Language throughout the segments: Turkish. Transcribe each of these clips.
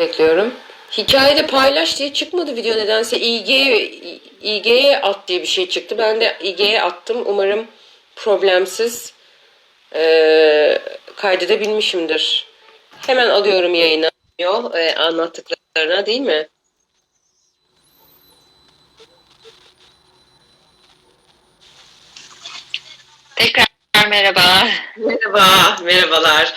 bekliyorum. Hikayede paylaş diye çıkmadı video nedense İG'ye İG'ye at diye bir şey çıktı. Ben de İG'ye attım. Umarım problemsiz eee kaydedebilmişimdir. Hemen alıyorum yayına. Yol e, anlattıklarına değil mi? Tekrar merhaba. Merhaba, merhabalar.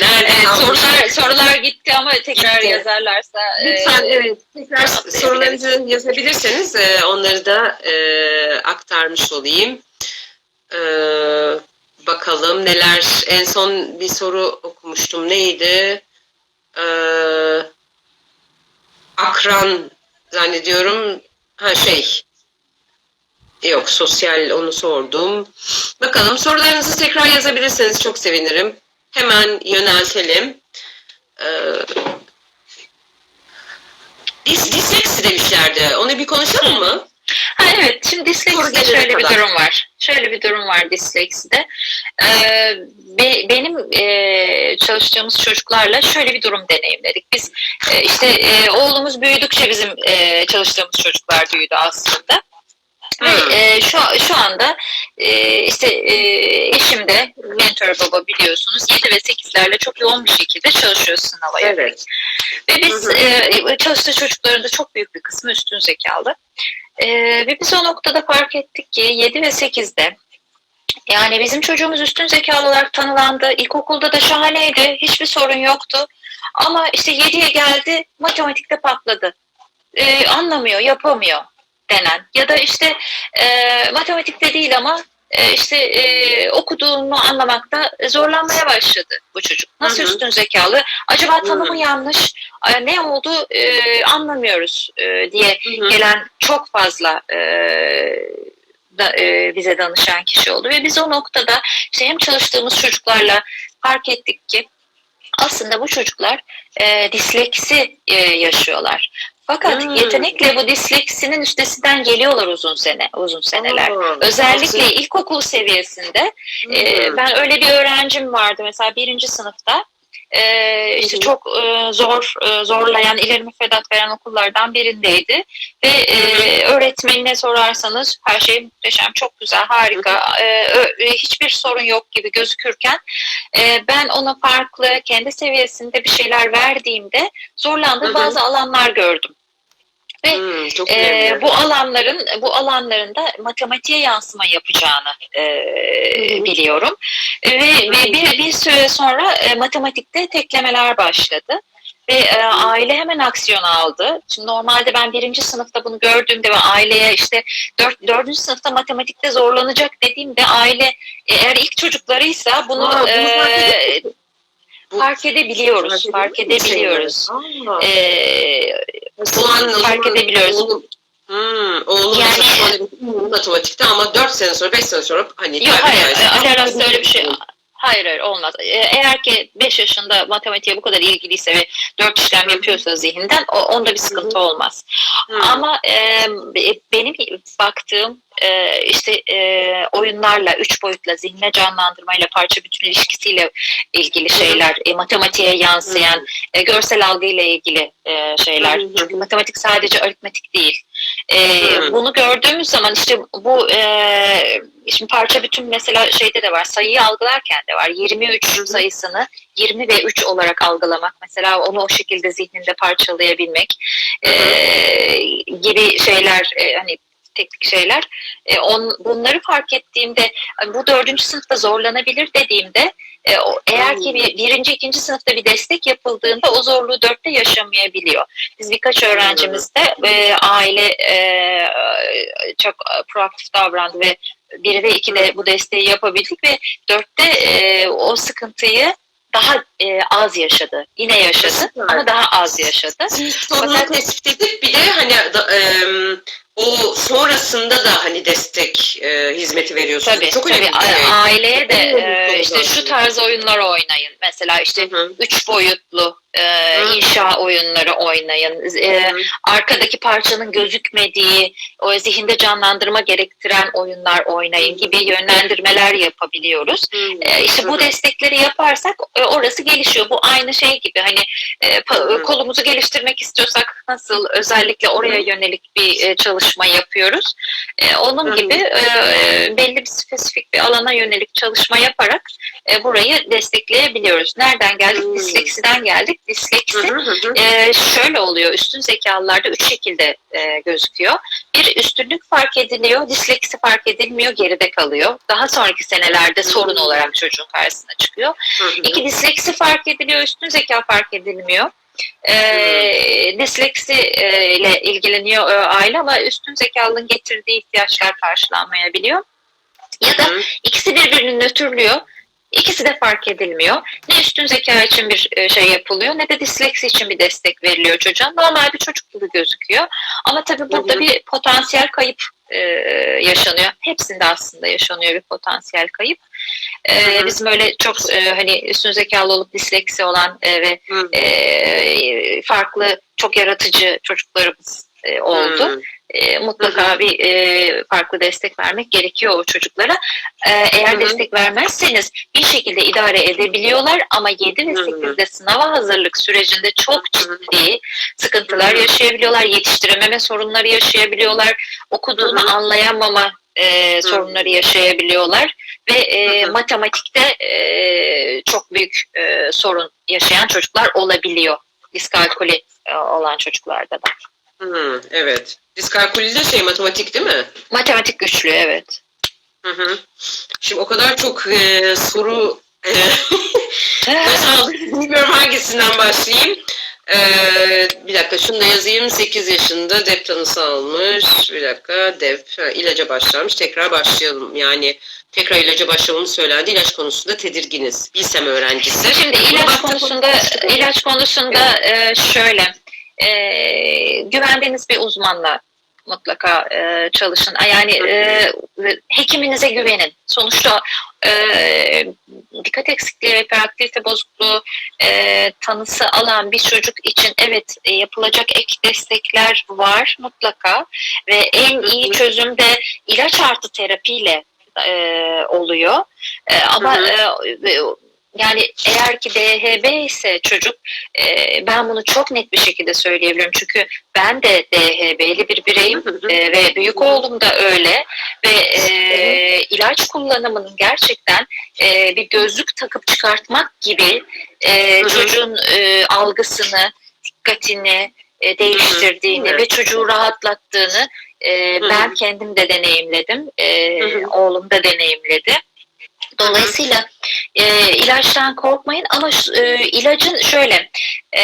Nerede Evet, sorular sorular gitti ama tekrar Gitti. yazarlarsa Lütfen e, evet tekrar sorularınızı yazabilirseniz e, onları da e, aktarmış olayım. E, bakalım neler en son bir soru okumuştum neydi? E, akran zannediyorum ha şey yok sosyal onu sordum. Bakalım sorularınızı tekrar yazabilirseniz çok sevinirim. Hemen yöneltelim. Ee, dis disleksi demişlerdi. Onu bir konuşalım mı? ha evet şimdi dislekside şöyle bir kadar. durum var. Şöyle bir durum var dislekside. Ee, be- benim e, çalıştığımız çocuklarla şöyle bir durum deneyimledik. Biz e, işte e, oğlumuz büyüdükçe bizim e, çalıştığımız çocuklar büyüdü aslında. Hmm. Ve e, şu şu anda e, işte e, eşim de mentor baba biliyorsunuz 7 ve 8'lerle çok yoğun bir şekilde çalışıyor sınava. Evet. Ve biz Hı hı. e, çalıştığı çocukların da çok büyük bir kısmı üstün zekalı. E, ve biz o noktada fark ettik ki 7 ve 8'de yani bizim çocuğumuz üstün zekalı olarak tanılandı. İlkokulda da şahaneydi. Hiçbir sorun yoktu. Ama işte 7'ye geldi matematikte patladı. E, anlamıyor, yapamıyor denen. Ya da işte e, matematikte değil ama e, işte e, okuduğunu anlamakta zorlanmaya başladı bu çocuk. Nasıl Hı hı. üstün zekalı? Acaba tanımı Hı. yanlış? Ay, Ne oldu e, anlamıyoruz e, diye Hı hı. gelen çok fazla e, da, e, bize danışan kişi oldu ve biz o noktada işte hem çalıştığımız çocuklarla fark ettik ki aslında bu çocuklar e, disleksi e, yaşıyorlar. Fakat Hmm. yetenekle bu disleksinin üstesinden geliyorlar uzun sene, uzun seneler. Aa, Özellikle ilkokul seviyesinde e, Hı. ben öyle bir öğrencim vardı mesela birinci sınıfta. E, işte çok e, zor e, zorlayan ileri müfredat veren okullardan birindeydi. Ve e, öğretmenine sorarsanız her şey muhteşem çok güzel harika. E, ö- e, hiçbir sorun yok gibi gözükürken e, ben ona farklı kendi seviyesinde bir şeyler verdiğimde zorlandığı bazı alanlar gördüm. Hmm, çok Ee, önemli. bu alanların bu alanlarında matematiğe yansıma yapacağını e, hı. biliyorum ve, ve bir, bir süre sonra e, matematikte teklemeler başladı ve e, aile hemen aksiyon aldı. Şimdi normalde ben birinci sınıfta bunu gördüğümde ve aileye işte dört, dördüncü sınıfta matematikte zorlanacak dediğimde aile e, eğer ilk çocuklarıysa bunu, Aa, e, fark edebiliyoruz, fark edebiliyoruz. şeyleri? Aa. E, Şu an o fark edebiliyoruz. Oğlum, hmm, oğlum Yani- matematikte ama 4 sene sonra 5 sene sonra hani Yok hayır, alakası öyle bir şey. Hayır hayır olmaz. E, Eğer ki 5 yaşında matematiğe bu kadar ilgiliyse ve 4 işlem Hı. yapıyorsa zihinden o, onda bir sıkıntı olmaz. Hmm. Ama e, be- benim baktığım e, işte e, oyunlarla, üç boyutla, zihne canlandırmayla, parça bütün ilişkisiyle ilgili şeyler, e, matematiğe yansıyan, e, görsel algıyla ilgili e, şeyler. Çünkü matematik sadece aritmetik değil. E, bunu gördüğümüz zaman işte bu e, şimdi parça bütün mesela şeyde de var, sayıyı algılarken de var. 23 Hı hı. sayısını 20 ve 3 olarak algılamak mesela onu o şekilde zihninde parçalayabilmek e, gibi şeyler e, hani teknik şeyler e, on, bunları fark ettiğimde hani bu dördüncü sınıfta zorlanabilir dediğimde e, o, eğer ki bir, birinci ikinci sınıfta bir destek yapıldığında o zorluğu dörtte yaşamayabiliyor. Biz birkaç öğrencimizde e, aile e, çok proaktif davrandı ve biri ve iki de bu desteği yapabildik ve dörtte e, o sıkıntıyı daha e, az yaşadı. Yine yaşadı ama daha az yaşadı. Siz sorunu Fakat- tespit edip bir de hani em, o sonrasında da hani destek e, hizmeti veriyorsunuz. Tabii, Çok tabii. önemli şey. A- aileye de e, işte şu tarz oyunlar oynayın. Mesela işte Hı hı. üç boyutlu e, inşa oyunları oynayın. E, arkadaki parçanın gözükmediği, o zihinde canlandırma gerektiren oyunlar oynayın gibi yönlendirmeler yapabiliyoruz. E, işte bu destekleri yaparsak e, orası gelişiyor. Bu aynı şey gibi hani e, kolumuzu geliştirmek istiyorsak nasıl özellikle oraya yönelik bir e, çalışma yapıyoruz. E, onun gibi e, belli bir spesifik bir alana yönelik çalışma yaparak e, burayı destekleyebiliyoruz. Nereden geldik? Disleksiden geldik. Disleksi hı. ee, şöyle oluyor. Üstün zekalılarda üç şekilde e, gözüküyor. Bir üstünlük fark ediliyor, disleksi fark edilmiyor, geride kalıyor. Daha sonraki senelerde sorun olarak çocuğun karşısına çıkıyor. İki disleksi fark ediliyor, üstün zeka fark edilmiyor. Ee, disleksi e, ile ilgileniyor e, aile ama üstün zekalının getirdiği ihtiyaçlar karşılanmayabiliyor. Ya da hı. İkisi birbirini nötrlüyor. İkisi de fark edilmiyor. Ne üstün zeka için bir e, şey yapılıyor ne de disleksi için bir destek veriliyor çocuğa. Normal bir çocuk gibi gözüküyor. Ama tabii burada bir potansiyel kayıp e, yaşanıyor. Hepsinde aslında yaşanıyor bir potansiyel kayıp. E, bizim öyle çok e, hani üstün zekalı olup disleksi olan e, ve e, farklı çok yaratıcı çocuklarımız e, oldu. E, mutlaka bir e, farklı destek vermek gerekiyor o çocuklara. E, eğer Hı hı. destek vermezseniz bir şekilde idare edebiliyorlar ama 7 ve Hı hı. 8'de sınava hazırlık sürecinde çok ciddi sıkıntılar yaşayabiliyorlar, yetiştirememe sorunları yaşayabiliyorlar, okuduğunu Hı hı. anlayamama e, sorunları yaşayabiliyorlar ve e, matematikte e, çok büyük e, sorun yaşayan çocuklar olabiliyor. Diskalkuli e, olan çocuklarda da. Hı, evet. Diskalkuli de şey matematik değil mi? Matematik güçlü evet. Hı hı. Şimdi o kadar çok e, soru e, aldık. Bilmiyorum hangisinden başlayayım. E, bir dakika şunu da yazayım. 8 yaşında dep tanısı almış. Bir dakika dep ha, ilaca başlamış. Tekrar başlayalım. Yani tekrar ilaca başlamamız söylendi. İlaç konusunda tedirginiz. Bilsem öğrencisi. Şimdi ilaç konusunda ilaç konusunda e, şöyle e, güvendiğiniz bir uzmanla mutlaka e, çalışın. Yani e, hekiminize güvenin. Sonuçta e, dikkat eksikliği ve hiperaktivite bozukluğu e, tanısı alan bir çocuk için evet e, yapılacak ek destekler var mutlaka ve en iyi çözüm de ilaç artı terapiyle e, oluyor. E, ama Hı e, yani eğer ki DHB ise çocuk e, ben bunu çok net bir şekilde söyleyebilirim. Çünkü ben de DHB'li bir bireyim e, ve büyük oğlum da öyle ve e, ilaç kullanımının gerçekten e, bir gözlük takıp çıkartmak gibi e, çocuğun e, algısını, dikkatini e, değiştirdiğini ve çocuğu rahatlattığını e, ben kendim de deneyimledim. E. Oğlum da deneyimledi. Dolayısıyla e, ilaçtan korkmayın ama e, ilacın şöyle e,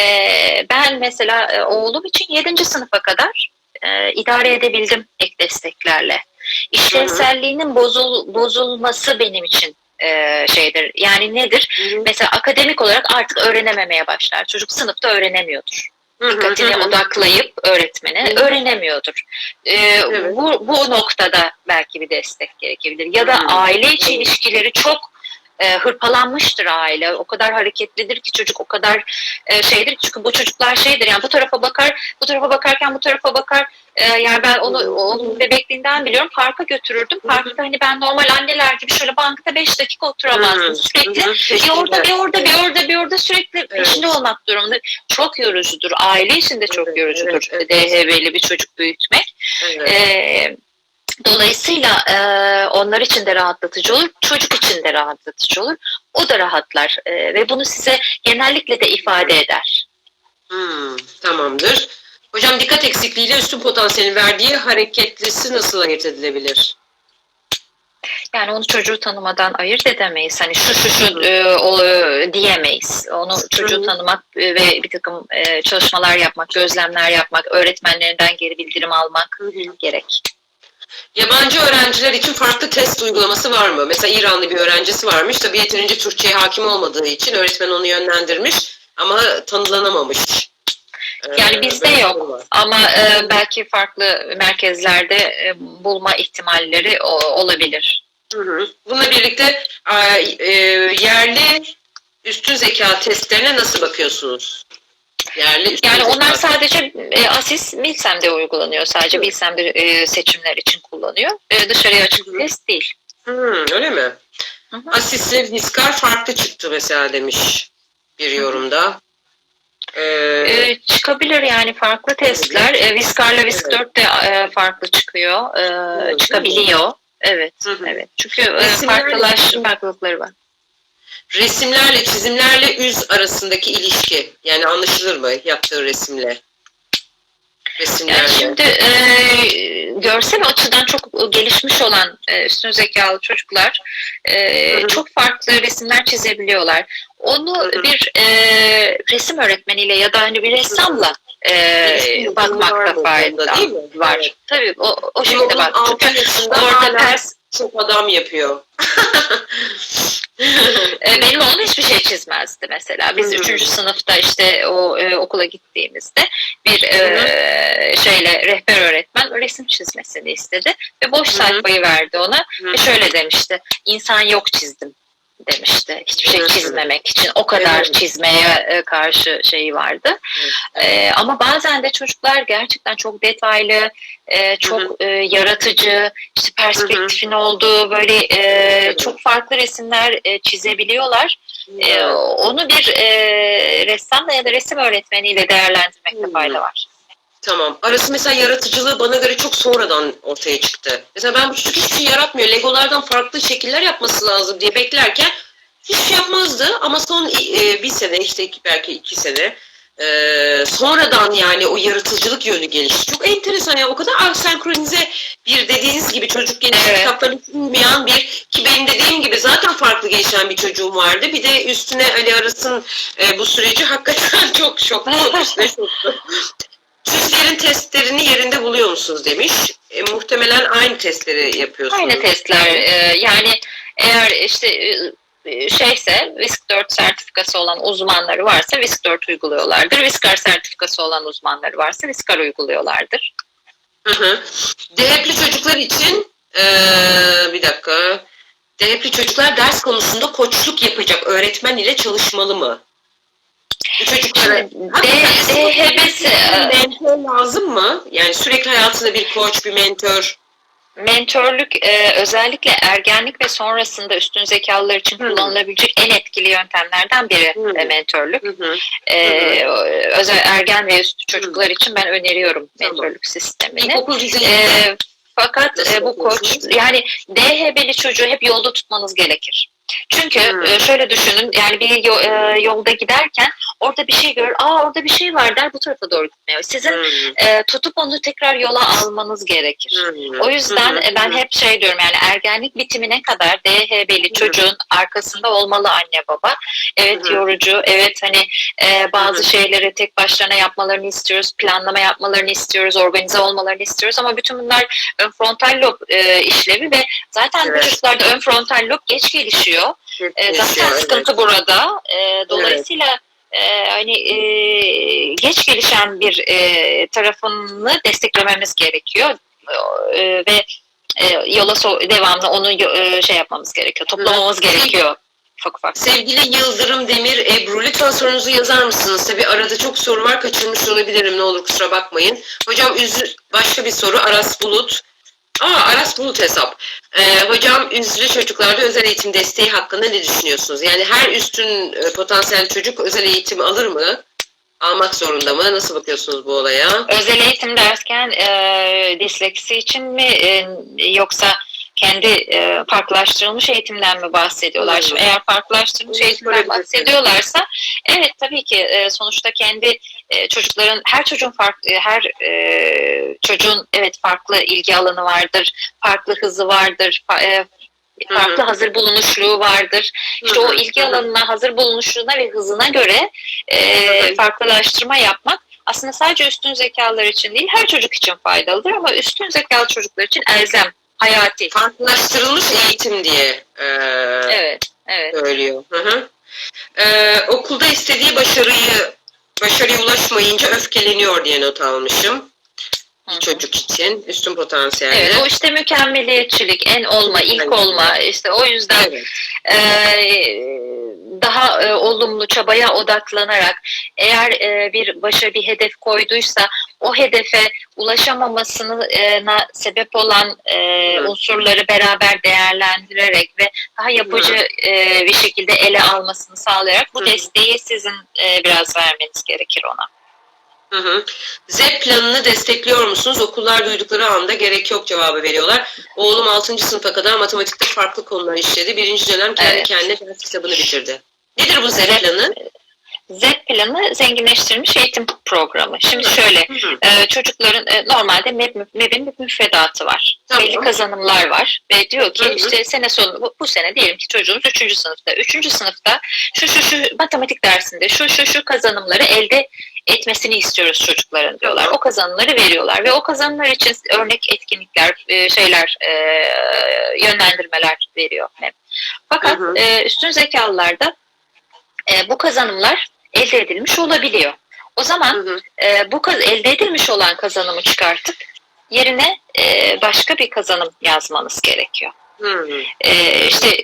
ben mesela e, oğlum için 7. sınıfa kadar e, idare edebildim ek desteklerle. İşlevselliğinin bozul, bozulması benim için e, şeydir. Yani nedir? Mesela akademik olarak artık öğrenememeye başlar. Çocuk sınıfta öğrenemiyordur dikkatini odaklayıp öğretmene Hı öğrenemiyordur. Ee, bu, bu noktada belki bir destek gerekebilir. Ya da Hı. aile içi ilişkileri çok e, hırpalanmıştır aile. O kadar hareketlidir ki çocuk o kadar e, şeydir. Çünkü bu çocuklar şeydir yani bu tarafa bakar, bu tarafa bakarken bu tarafa bakar. E, yani ben onu onun bebekliğinden biliyorum. Parka götürürdüm. Parkta hani ben normal anneler gibi şöyle bankta 5 dakika oturamazdım. Sürekli bir orada bir orada bir orada bir orada sürekli peşinde olmak durumunda. Çok yorucudur. Aile için de çok yorucudur. DHB'li bir çocuk büyütmek. Evet. Ee, dolayısıyla e, onlar için de rahatlatıcı olur. Çocuk için de rahatlatıcı olur. O da rahatlar. E, ve bunu size genellikle de ifade eder. Hmm, tamamdır. Hocam dikkat eksikliğiyle üstün potansiyelin verdiği hareketlisi nasıl ayırt edilebilir? Yani onu çocuğu tanımadan ayırt edemeyiz. Hani şu şu şu e, o, diyemeyiz. Onu çocuğu Hı hı. tanımak e, ve bir takım e, çalışmalar yapmak, gözlemler yapmak, öğretmenlerinden geri bildirim almak gerek. Yabancı öğrenciler için farklı test uygulaması var mı? Mesela İranlı bir öğrencisi varmış. Tabii yeterince Türkçe'ye hakim olmadığı için öğretmen onu yönlendirmiş ama tanılanamamış. Ee, Yani bizde yok. Ama e, belki farklı merkezlerde e, bulma ihtimalleri o- olabilir. Hı hı. Bununla birlikte e, yerli üstün zeka testlerine nasıl bakıyorsunuz? Yerli Yani onlar sadece e, ASIS Milsem'de uygulanıyor. Sadece Evet. Milsem'de e, seçimler için kullanıyor. E, dışarıya açık bir test değil. Hmm, öyle mi? Hı hı. Asisle Viskar farklı çıktı mesela demiş bir yorumda. Ee, E, çıkabilir yani farklı testler. E, Viscar'la Visk 4 de e, farklı çıkıyor. E, Evet. çıkabiliyor. Evet, Hı hı. evet. Çünkü e, farklılaş, farklılıkları var. Resimlerle çizimlerle üz arasındaki ilişki yani anlaşılır mı yaptığı resimle? Resimlerle. Yani şimdi e, görsel açıdan çok gelişmiş olan e, üstün zekalı çocuklar e, Hı hı. çok farklı resimler çizebiliyorlar. Onu Hı hı. bir e, resim öğretmeniyle ya da hani bir ressamla e, bakmakta fayda var. Evet. Tabii o, o şekilde bak. Çünkü orada pers, çok adam yapıyor. E, benim oğlum hiçbir şey çizmezdi mesela. Biz üçüncü sınıfta işte o e, okula gittiğimizde bir e, şeyle rehber öğretmen resim çizmesini istedi ve boş sayfayı verdi ona. Ve şöyle demişti. İnsan yok çizdim demişti. Hiçbir şey Hı. çizmemek için o kadar Evet. çizmeye e, karşı şeyi vardı. E, ama bazen de çocuklar gerçekten çok detaylı, e, çok Hı e, yaratıcı, işte perspektifin olduğu böyle e, çok farklı resimler e, çizebiliyorlar. E, onu bir e, ressamla ya da resim öğretmeniyle değerlendirmekte Hı. fayda var. Tamam. Arası mesela yaratıcılığı bana göre çok sonradan ortaya çıktı. Mesela ben bu çocuk hiçbir şey yaratmıyor. Legolardan farklı şekiller yapması lazım diye beklerken hiçbir şey yapmazdı. Ama son e, bir sene işte iki, belki iki sene e, sonradan yani o yaratıcılık yönü gelişti. Çok enteresan ya. O kadar asenkronize bir dediğiniz gibi çocuk gelişim Evet. kitaplarını uymayan bir ki benim dediğim gibi zaten farklı gelişen bir çocuğum vardı. Bir de üstüne Ali Aras'ın e, bu süreci hakikaten çok şoktu. Üstüne şoktu. Sizlerin testlerini yerinde buluyor musunuz demiş. E, muhtemelen aynı testleri yapıyorsunuz. Aynı testler e, yani eğer işte e, şeyse VISC 4 sertifikası olan uzmanları varsa VISC 4 uyguluyorlardır. VISCAR sertifikası olan uzmanları varsa VISCAR uyguluyorlardır. Hı hı. DHP'li çocuklar için e, bir dakika. DHP'li çocuklar ders konusunda koçluk yapacak öğretmen ile çalışmalı mı? Çocuklara Şimdi D- DHB'si e, mentor lazım mı? Yani sürekli hayatında bir koç, bir mentor. Mentörlük e, özellikle ergenlik ve sonrasında üstün zekalılar için Hı. kullanılabilecek en etkili yöntemlerden biri Hı. e, mentörlük. Hı hı. E, özel ergen ve üstü çocuklar için ben öneriyorum Tamam. mentörlük sistemini. İlkokul. E, fakat e, bu koç yani DHB'li çocuğu hep yolda tutmanız gerekir. Çünkü Hmm. e, şöyle düşünün yani bir yo- e, yolda giderken orada bir şey görür. Aa orada bir şey var der bu tarafa doğru gitmiyor. Sizin Hı. e, tutup onu tekrar yola almanız gerekir. Hı. O yüzden e, ben hep şey diyorum yani ergenlik bitimine kadar DHB'li Hı. çocuğun arkasında olmalı anne baba. Evet hı. yorucu, evet hani e, bazı hı. şeyleri tek başlarına yapmalarını istiyoruz, planlama yapmalarını istiyoruz, organize olmalarını istiyoruz ama bütün bunlar ön frontal lob e, işlevi ve zaten Evet. çocuklarda ön frontal lob geç gelişiyor. E, zaten evet. sıkıntı burada. E, dolayısıyla e, hani e, geç gelişen bir e, tarafını desteklememiz gerekiyor E, ve e, yola so- devamlı onu e, şey yapmamız gerekiyor, toplamamız gerekiyor. Ufak ufak. Sevgili Yıldırım Demir Ebru lütfen sorunuzu yazar mısınız? Tabi arada çok soru var kaçırmış olabilirim ne olur kusura bakmayın. Hocam üzü, başka bir soru Aras Bulut. Aa Aras Bulut hesap. Ee, hocam üzlü çocuklarda özel eğitim desteği hakkında ne düşünüyorsunuz? Yani her üstün e, potansiyel çocuk özel eğitim alır mı? Almak zorunda mı? Nasıl bakıyorsunuz bu olaya? Özel eğitim derken e, disleksi için mi e, yoksa kendi e, farklılaştırılmış eğitimden mi bahsediyorlar? Şimdi eğer farklılaştırılmış eğitimden bahsediyorlarsa evet tabii ki e, sonuçta kendi e, çocukların her çocuğun farklı her e, çocuğun evet farklı ilgi alanı vardır, farklı hızı vardır, fa- e, farklı hazır bulunuşluğu vardır. İşte o ilgi alanına, hazır bulunuşluğuna ve hızına göre e, farklılaştırma yapmak aslında sadece üstün zekalar için değil her çocuk için faydalıdır ama üstün zekalı çocuklar için elzem, hayati. Farklılaştırılmış eğitim diye e, Evet, evet. söylüyor. Hı hı. Ee, okulda istediği başarıyı başarıya ulaşmayınca öfkeleniyor diye not almışım. Hı hı. çocuk için üstün potansiyelli. Evet, o işte mükemmeliyetçilik, en olma, ilk Evet. olma. işte o yüzden Evet. e, daha e, olumlu çabaya odaklanarak eğer e, bir başa bir hedef koyduysa o hedefe ulaşamamasına sebep olan e, Hı. unsurları beraber değerlendirerek ve daha yapıcı e, bir şekilde ele almasını sağlayarak bu Hı. desteği sizin e, biraz vermeniz gerekir ona. Hı hı. Z planını destekliyor musunuz? Okullar duydukları anda gerek yok cevabı veriyorlar. Oğlum 6. sınıfa kadar matematikte farklı konular işledi. Birinci dönem kendi Evet. kendine ders kitabını bitirdi. Nedir bu Z Evet. planı? Z planı zenginleştirilmiş eğitim programı. Şimdi şöyle Hı hı. e, çocukların e, normalde MEB, MEB'in bir müfredatı var. Tamam. Belli kazanımlar var ve diyor ki Hı hı. işte sene sonu bu, bu sene diyelim ki çocuğumuz 3. sınıfta. 3. sınıfta şu şu şu matematik dersinde şu şu şu kazanımları elde etmesini istiyoruz çocukların diyorlar. O kazanımları veriyorlar ve o kazanımlar için örnek etkinlikler, e, şeyler, e, yönlendirmeler veriyor. Fakat Hı hı. e, üstün zekalılarda bu kazanımlar elde edilmiş olabiliyor. O zaman Hı hı. e, bu elde edilmiş olan kazanımı çıkartıp yerine e, başka bir kazanım yazmanız gerekiyor. Hı. E, işte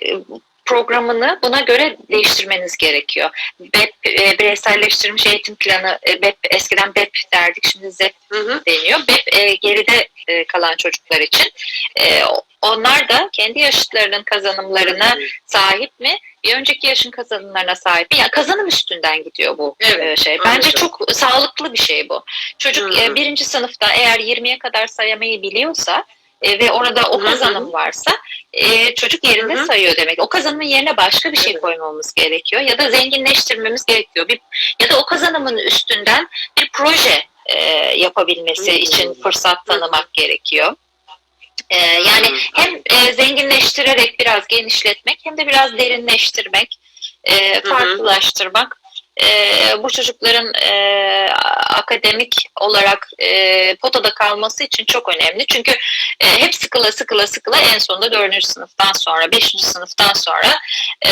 programını buna göre değiştirmeniz gerekiyor. BEP, e, bireyselleştirilmiş eğitim planı, e, BEP, eskiden BEP derdik, şimdi ZEP Hı hı. deniyor. BEP e, geride e, kalan çocuklar için. E, onlar da kendi yaşıtlarının kazanımlarına sahip mi? Bir önceki yaşın kazanımlarına sahip mi? Yani kazanım üstünden gidiyor bu Evet, e, şey. anladım. Bence çok sağlıklı bir şey bu. Çocuk Hı hı. e, birinci sınıfta eğer 20'ye kadar sayamayı biliyorsa e, ve orada o kazanım varsa e, çocuk yerinde sayıyor demek. O kazanımın yerine başka bir şey koymamız gerekiyor ya da zenginleştirmemiz gerekiyor. Bir, ya da o kazanımın üstünden bir proje e, yapabilmesi için fırsat tanımak gerekiyor. E, yani hem e, zenginleştirerek biraz genişletmek hem de biraz derinleştirmek, e, farklılaştırmak e, bu çocukların e, akademik olarak e, potada kalması için çok önemli. Çünkü e, hep sıkıla sıkıla sıkıla en sonunda dördüncü sınıftan sonra, beşinci sınıftan sonra e,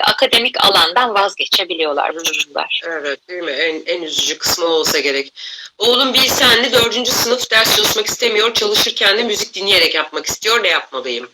akademik alandan vazgeçebiliyorlar bu çocuklar. Evet değil mi? En, en üzücü kısmı olsa gerek. Oğlum Bilsenli 4. sınıf ders çalışmak istemiyor. Çalışırken de müzik dinleyerek yapmak istiyor. Ne yapmalıyım?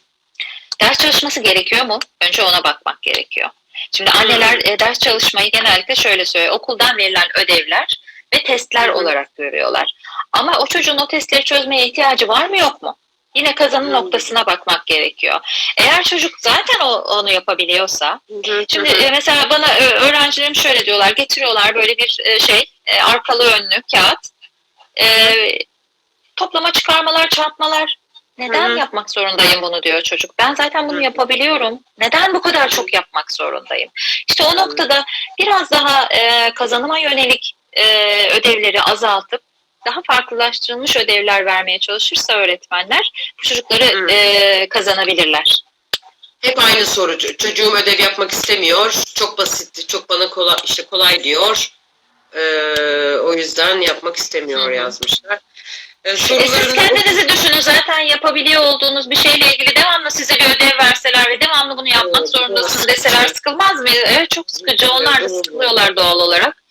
Ders çalışması gerekiyor mu? Önce ona bakmak gerekiyor. Şimdi anneler e, ders çalışmayı genellikle şöyle söylüyor. Okuldan verilen ödevler ve testler olarak görüyorlar. Ama o çocuğun o testleri çözmeye ihtiyacı var mı yok mu? Yine kazanım Hı. noktasına bakmak gerekiyor. Eğer çocuk zaten o, onu yapabiliyorsa, şimdi e, mesela bana e, öğrencilerim şöyle diyorlar, getiriyorlar böyle bir e, şey, arkalı önlü kağıt, e, toplama çıkarmalar, çarpmalar. Neden Hı hı. yapmak zorundayım bunu diyor çocuk. Ben zaten bunu yapabiliyorum. Neden bu kadar çok yapmak zorundayım? İşte o noktada biraz daha e, kazanıma yönelik e, ödevleri azaltıp daha farklılaştırılmış ödevler vermeye çalışırsa öğretmenler bu çocukları e, kazanabilirler. Hep aynı soru. Çocuğum ödev yapmak istemiyor. Çok basit, çok bana kolay, işte kolay diyor. Ee, o yüzden yapmak istemiyor Hı hı. Yazmışlar. Ee, E, siz kendinizi düşünün zaten yapabiliyor olduğunuz bir şeyle ilgili devamlı size bir ödev verseler ve devamlı bunu yapmak Evet, zorundasın doğru. deseler sıkılmaz mı? Evet çok sıkıcı. Evet, Onlar da sıkılıyorlar doğal olarak.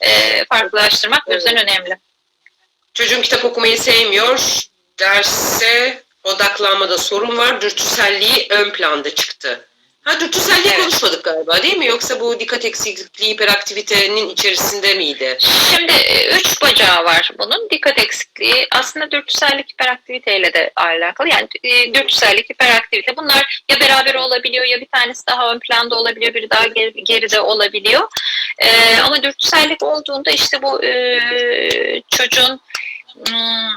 E, farklılaştırmak o yüzden önemli. çocuğum kitap okumayı sevmiyor. Derse odaklanmada sorun var. Dürtüselliği ön planda çıktı. Ha dürtüselliği Evet. konuşmadık galiba değil mi? Yoksa bu dikkat eksikliği hiperaktivitenin içerisinde miydi? Şimdi e, üç bacağı var bunun. Dikkat eksikliği aslında dürtüsellik hiperaktiviteyle de alakalı. Yani e, dürtüsellik, hiperaktivite bunlar ya beraber olabiliyor ya bir tanesi daha ön planda olabiliyor, biri daha geri- geride olabiliyor. E, ama dürtüsellik olduğunda işte bu e, çocuğun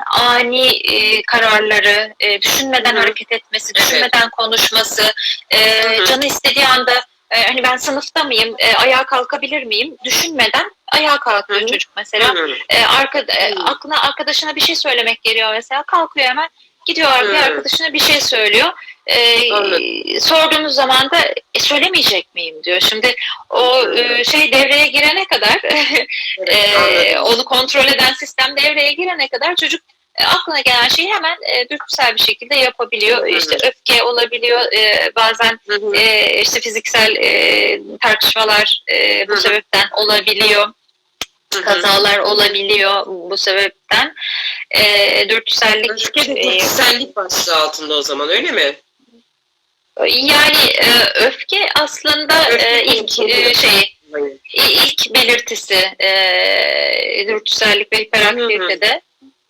ani e, kararları, e, düşünmeden Hı hı. hareket etmesi, düşünmeden konuşması, e, Hı hı. canı istediği anda e, hani ben sınıfta mıyım, e, ayağa kalkabilir miyim düşünmeden ayağa kalkıyor Hı hı. çocuk mesela. Hı hı. E, arka, e, aklına arkadaşına bir şey söylemek geliyor mesela kalkıyor hemen gidiyor Hı. arkadaşına bir şey söylüyor. E, Anladım. sorduğumuz zaman da "E, söylemeyecek miyim diyor. Şimdi o e, şey devreye girene kadar e, onu kontrol eden sistem devreye girene kadar çocuk e, aklına gelen şeyi hemen e, dürtüsel bir şekilde yapabiliyor. Hı hı. İşte öfke olabiliyor. E, bazen e, işte fiziksel e, tartışmalar e, bu Hı hı. sebepten olabiliyor. hı. kazalar olabiliyor bu sebepten. E, dürtüsellik Öfke de e, dürtüsellik başlığı altında o zaman öyle mi? Yani e, öfke aslında e, ilk e, şey ilk belirtisi e, dürtüsellik ve hiperaktivitede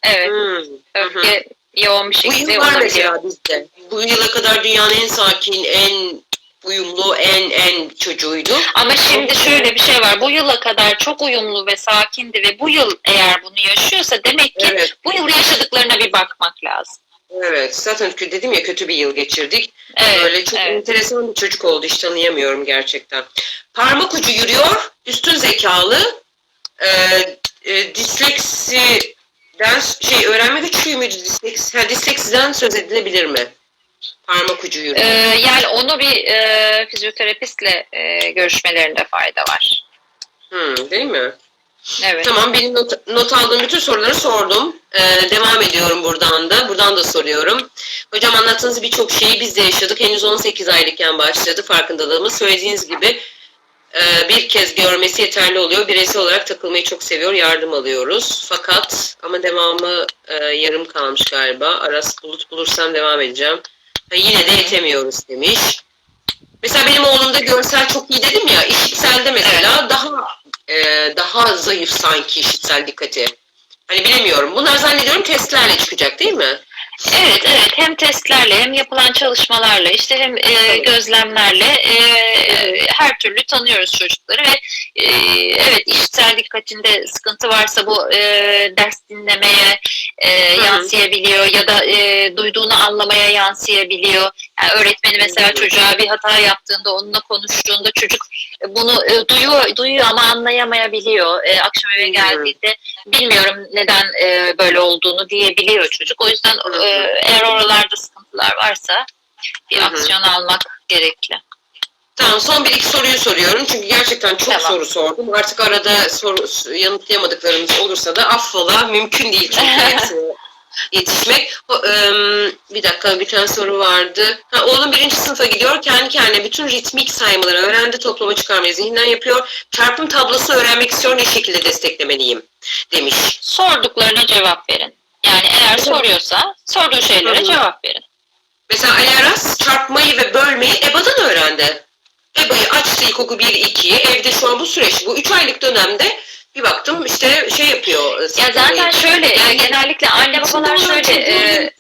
evet. Hı, hı öfke yoğun bir şekilde yıl var mesela bizde. Bu yıla kadar dünyanın en sakin, en uyumlu, en en çocuğuydu. Ama şimdi şöyle bir şey var. Bu yıla kadar çok uyumlu ve sakindi ve bu yıl eğer bunu yaşıyorsa demek ki Evet. bu yıl yaşadıklarına bir bakmak lazım. Evet, zaten dedim ya kötü bir yıl geçirdik. Evet, Böyle çok evet. enteresan bir çocuk oldu hiç tanıyamıyorum gerçekten. Parmak ucu yürüyor, üstün zekalı, e, e, disleksiden şey öğrenme güçlüğü müydü disleksi? Ha, disleksiden söz edilebilir mi? Parmak ucu yürüyor. Ee, yani onu bir e, fizyoterapistle e, görüşmelerinde fayda var. Hmm, değil mi? Evet. Tamam benim not, not aldığım bütün soruları sordum. Ee, devam ediyorum buradan da. Buradan da soruyorum. Hocam anlattığınız birçok şeyi biz de yaşadık. Henüz 18 aylıkken başladı farkındalığımız. Söylediğiniz gibi e, bir kez görmesi yeterli oluyor. Bireysel olarak takılmayı çok seviyor. Yardım alıyoruz. Fakat ama devamı e, yarım kalmış galiba. Aras bulut bulursam devam edeceğim. Ha, yine de yetemiyoruz demiş. Mesela benim oğlumda görsel çok iyi dedim ya. işitselde e, daha zayıf sanki işitsel dikkati. Hani bilemiyorum. Bunlar zannediyorum testlerle çıkacak değil mi? Evet, evet. Hem testlerle hem yapılan çalışmalarla işte hem e, gözlemlerle e, her türlü tanıyoruz çocukları ve e, evet işitsel dikkatinde sıkıntı varsa bu e, ders dinlemeye e, yansıyabiliyor ya da e, duyduğunu anlamaya yansıyabiliyor. Yani öğretmeni mesela çocuğa bir hata yaptığında onunla konuştuğunda çocuk bunu e, duyuyor duyuyor ama anlayamayabiliyor. E, akşam eve geldiğinde bilmiyorum neden e, böyle olduğunu diyebiliyor çocuk. O yüzden e, eğer oralarda sıkıntılar varsa bir aksiyon almak gerekli. Tamam son bir iki soruyu soruyorum. Çünkü gerçekten çok Tamam. soru sordum. Artık arada soru yanıtlayamadıklarımız olursa da affola. Mümkün değil çünkü hepsine yetişmek. O, ım, bir dakika bir tane soru vardı. Ha, oğlum birinci sınıfa gidiyor. Kendi kendine bütün ritmik saymaları öğrendi. Toplama çıkarmayı zihinden yapıyor. Çarpım tablosu öğrenmek istiyor. Ne şekilde desteklemeliyim? Demiş. Sorduklarına cevap verin. Yani eğer soruyorsa sorduğu şeylere cevap verin. Mesela Ali Aras çarpmayı ve bölmeyi EBA'dan öğrendi. EBA'yı açtı ilkokul 1-2'yi. Evde şu an bu süreç, bu 3 aylık dönemde bir baktım işte şey yapıyor. Ya saklamayı. zaten şöyle e, Yani- genellikle anne babalar şöyle e.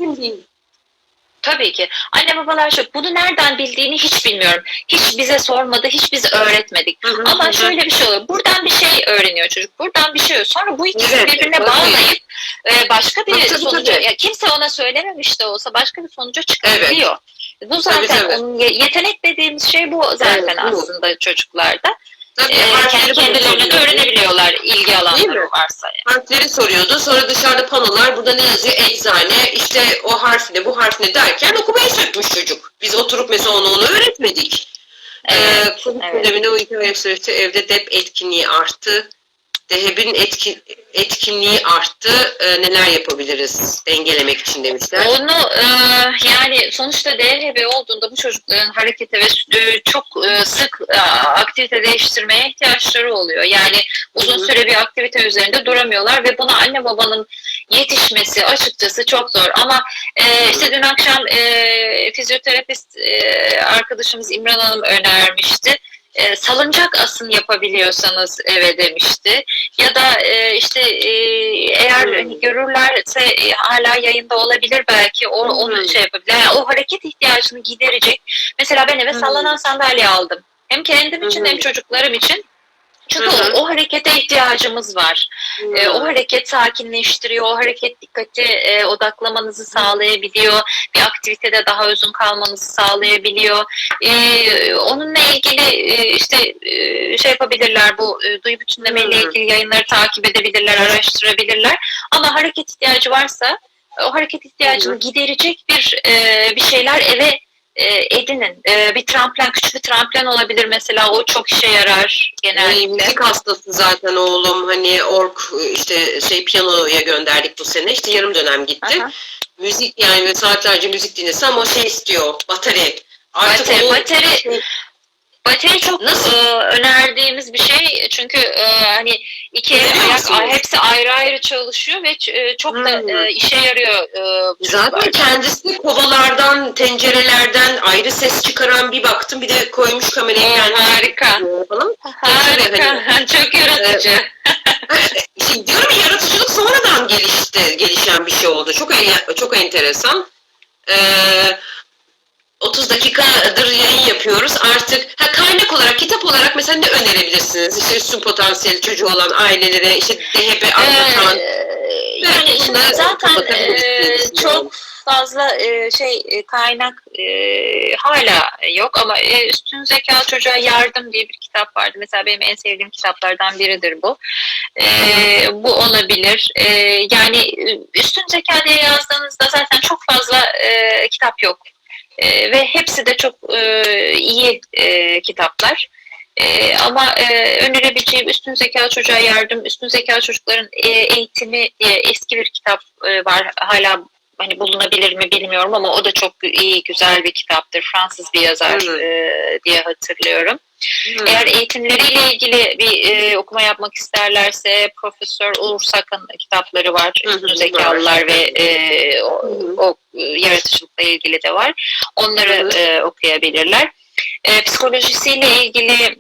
Tabii ki. Anne babalar şöyle, bunu nereden bildiğini hiç bilmiyorum. Hiç bize sormadı, hiç biz öğretmedik. Hı hı, Ama hı. şöyle bir şey oluyor. Buradan bir şey öğreniyor çocuk. Buradan bir şey öğreniyor. Sonra bu ikisini Evet, birbirine bağlayıp e, başka bir Tabii, sonuca, tabii. ya kimse ona söylememiş de olsa başka bir sonuca çıkabiliyor. Bu zaten Tabii, tabii. onun ye- yetenek dediğimiz şey bu zaten Evet, bu. aslında çocuklarda. Tabii, E, kendi kendilerine de öğrenebiliyorlar ilgi alanları varsa. Harfleri soruyordu. Sonra dışarıda panolar burada ne yazıyor? Eczane. işte o harf ne bu harf ne derken okumaya sökmüş çocuk. Biz oturup mesela onu onu öğretmedik. Evet, ee, Covid evet. döneminde o iki süreçte evde dep etkinliği arttı. DHB'nin etki, etkinliği arttı. Ee, neler yapabiliriz dengelemek için demişler. Onu e, yani sonuçta DHB olduğunda bu çocukların harekete ve e, çok e, sık e, aktivite değiştirmeye ihtiyaçları oluyor. Yani uzun süre bir aktivite üzerinde duramıyorlar ve buna anne babanın yetişmesi açıkçası çok zor. Ama e, işte dün akşam e, fizyoterapist e, arkadaşımız İmran Hanım önermişti. E, salıncak asın yapabiliyorsanız eve demişti. Ya da e, işte e, eğer Hmm. hani görürlerse e, hala yayında olabilir belki o, onu Hmm. şey yapabilir. Yani o hareket ihtiyacını giderecek. Mesela ben eve Hmm. sallanan sandalye aldım. Hem kendim için Hmm. hem çocuklarım için. Çünkü Hı hı. o, o harekete ihtiyacımız var. E, o hareket sakinleştiriyor, o hareket dikkati e, odaklamanızı sağlayabiliyor, bir aktivitede daha özün kalmanızı sağlayabiliyor. E, onunla ilgili e, işte e, şey yapabilirler, bu e, duyu bütünleme ile Hı. ilgili yayınları takip edebilirler, araştırabilirler. Ama hareket ihtiyacı varsa o hareket ihtiyacını Hı. giderecek bir e, bir şeyler eve e, edinin. E, bir tramplen, küçük bir tramplen olabilir mesela. O çok işe yarar genellikle. müzik hastası zaten oğlum hani ork işte şey piyanoya gönderdik bu sene işte yarım dönem gitti. Aha. Müzik yani saatlerce müzik dinlese ama o şey istiyor bateri. Artık Bateri- o- bateri- Bateri çok Nasıl? e, önerdiğimiz bir şey çünkü e, hani iki el ayak hepsi ayrı ayrı çalışıyor ve e, çok da Hmm. e, işe yarıyor. e, Zaten çocuklar. kendisi kovalardan, tencerelerden ayrı ses çıkaran bir baktım. Bir de koymuş kamerayı kendisi harika. falan. Harika. çok yaratıcı. Şimdi diyorum ya, yaratıcılık sonradan gelişti, gelişen bir şey oldu. Çok çok enteresan. Ee, 30 dakikadır yayın yapıyoruz. Artık ha, kaynak olarak, kitap olarak mesela ne önerebilirsiniz? İşte üstün potansiyel çocuğu olan ailelere, işte DHP anlatan. Ee, Evet, yani şimdi zaten e, çok fazla e, şey e, kaynak e, hala yok ama e, üstün zeka çocuğa yardım diye bir kitap vardı. Mesela benim en sevdiğim kitaplardan biridir bu. E, bu olabilir. E, yani e, üstün zeka diye yazdığınızda zaten çok fazla e, kitap yok. E, ve hepsi de çok e, iyi e, kitaplar. E, ama e, önerebileceğim üstün zeka çocuğa yardım, üstün zeka çocukların e, eğitimi diye eski bir kitap e, var. Hala hani bulunabilir mi bilmiyorum ama o da çok iyi, güzel bir kitaptır. Fransız bir yazar Hı. e, diye hatırlıyorum. Hı. Eğer eğitimleriyle ilgili bir e, okuma yapmak isterlerse Profesör Uğur Sakın kitapları var. Üstün zekalılar ve e, o, o yaratıcılıkla ilgili de var. Onları hı. e, okuyabilirler. E, psikolojisiyle ilgili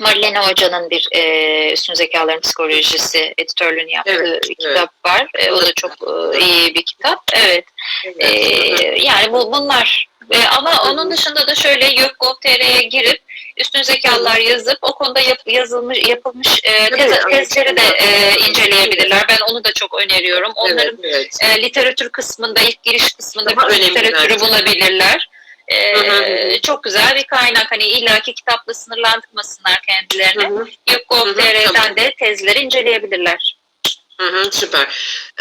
Marlene Hoca'nın bir e, üstün zekaların psikolojisi editörlüğünü yaptığı Evet, bir kitap var. E, o da çok e, iyi bir kitap. Evet. E, Evet. yani bu bunlar. E, ama onun dışında da şöyle YÖK.gov.tr'ye girip üstün zekalar yazıp o konuda yap- yazılmış yapılmış e, tez, evet. tezleri de e, inceleyebilirler. Ben onu da çok öneriyorum. Onların Evet, evet. e, literatür kısmında, ilk giriş kısmında Daha önemli literatürü bence. bulabilirler. E, hı. çok güzel bir kaynak. Hani illaki kitapla sınırlandırmasınlar kendilerini. Tamam. de tezleri inceleyebilirler. Hı hı, süper.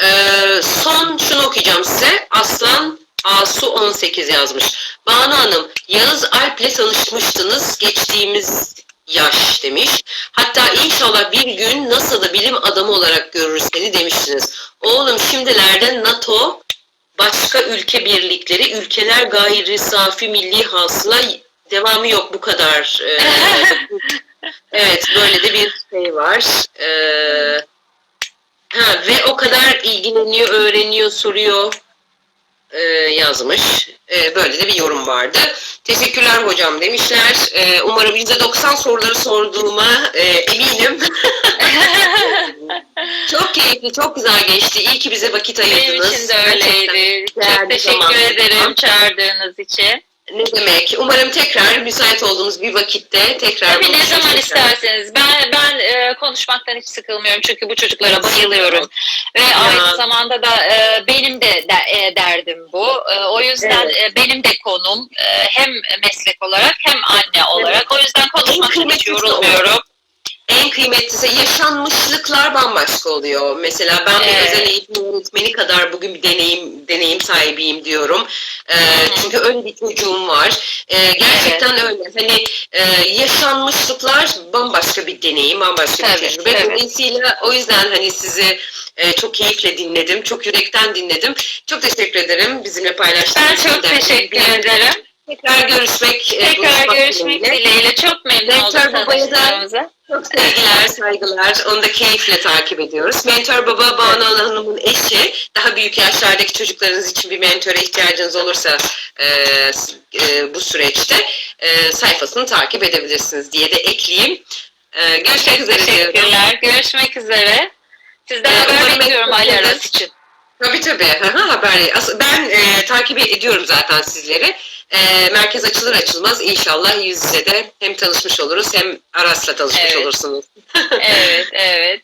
Ee, son şunu okuyacağım size. Aslan Asu 18 yazmış. Banu Hanım, Yağız Alp'le tanışmıştınız geçtiğimiz yaş demiş. Hatta inşallah bir gün NASA'da bilim adamı olarak görürüz seni demiştiniz. Oğlum şimdilerde NATO, başka ülke birlikleri, ülkeler gayri safi milli hasıla devamı yok bu kadar. Ee, evet böyle de bir şey var. Ee, Ha, ve o kadar ilgileniyor, öğreniyor, soruyor e, yazmış. E, böyle de bir yorum vardı. Teşekkürler hocam demişler. E, umarım %90 soruları sorduğuma e, eminim. çok keyifli, çok güzel geçti. İyi ki bize vakit Benim ayırdınız. için de öyleydi. Çok teşekkür zaman. ederim çağırdığınız için. Ne demek? Umarım tekrar müsait olduğunuz bir vakitte tekrar Tabii ne zaman isterseniz. Ben ben e, konuşmaktan hiç sıkılmıyorum çünkü bu çocuklara bayılıyorum. Ve aynı zamanda da e, benim de, de- e, derdim bu. E, o yüzden Evet. e, benim de konum e, hem meslek olarak hem anne olarak. O yüzden konuşmaktan hiç yorulmuyorum. En kıymetlisi yaşanmışlıklar bambaşka oluyor. Mesela ben bir Evet. özel eğitim öğretmeni kadar bugün bir deneyim deneyim sahibiyim diyorum. Ee, çünkü öyle bir çocuğum var. Ee, gerçekten öyle. Hani e, yaşanmışlıklar bambaşka bir deneyim, bambaşka Tabii, bir tecrübe. tabii. Dolayısıyla o yüzden hani sizi e, çok keyifle dinledim. Çok yürekten dinledim. Çok teşekkür ederim bizimle paylaştığınız Ben için çok de. teşekkür ederim. Tekrar görüşmek, e, Tekrar görüşmek dileğiyle. Çok memnun Rektör oldum babaya da- tanıştığımıza. Çok sevgiler, saygılar. Onu da keyifle takip ediyoruz. Mentor Baba Banu Hanım'ın eşi. Daha büyük yaşlardaki çocuklarınız için bir mentöre ihtiyacınız olursa e, e, bu süreçte e, sayfasını takip edebilirsiniz diye de ekleyeyim. E, görüşmek üzere diyorum. Teşekkürler. Görüşmek üzere. Sizden Ee, haber bekliyorum Ali Aras için. Tabii tabii. Hı, haber. Ben e, takip ediyorum zaten sizleri. E, merkez açılır açılmaz inşallah yüz yüze de hem tanışmış oluruz hem Aras'la tanışmış Evet. olursunuz. Evet, evet.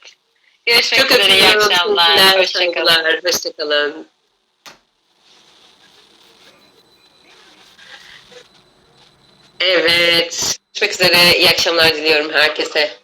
Görüşmek Çok üzere. İyi akşamlar. Hoşçakalın. Hoşçakalın. Evet. Görüşmek üzere. İyi akşamlar diliyorum herkese.